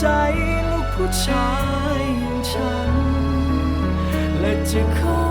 ใจลูกผู้ชายอย่างฉัน และจะขอ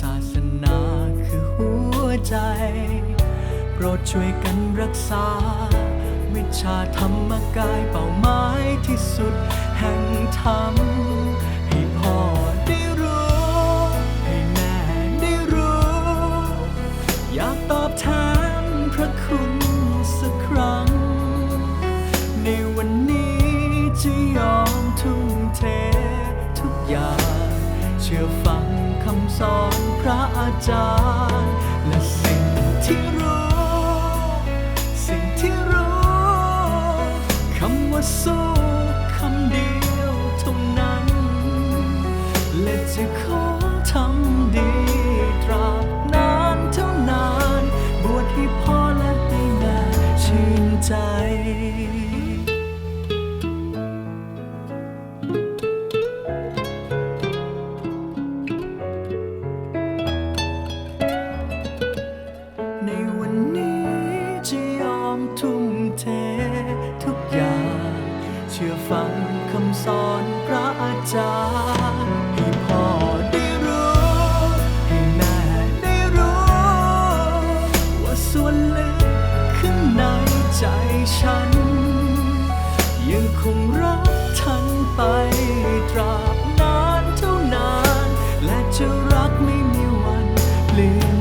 ศาสนาคือหัวใจ โปรดช่วยกันรักษา วิชาธรรมกายเป้าหมายที่สุดแห่งธรรม ให้พ่อได้รู้ ให้แม่ได้รู้ อยากตอบแทนพระคุณสักครั้ง ในวันนี้จะยอมทุ่มเททุกอย่างำสอนพระอาจารย์ และสิ่งที่รู้ สิ่งที่รู้คำว่าสู้คำเดียวเท่านั้น และจะขอ ฟังคำสอนพระอาจารย์ให้พ่อได้รู้ ให้แม่ได้รู้ ว่าส่วนลึกข้างในใจฉัน ยังคงรักท่านไปตราบนานเท่านาน และจะรักไม่มีวันเปลี่ยน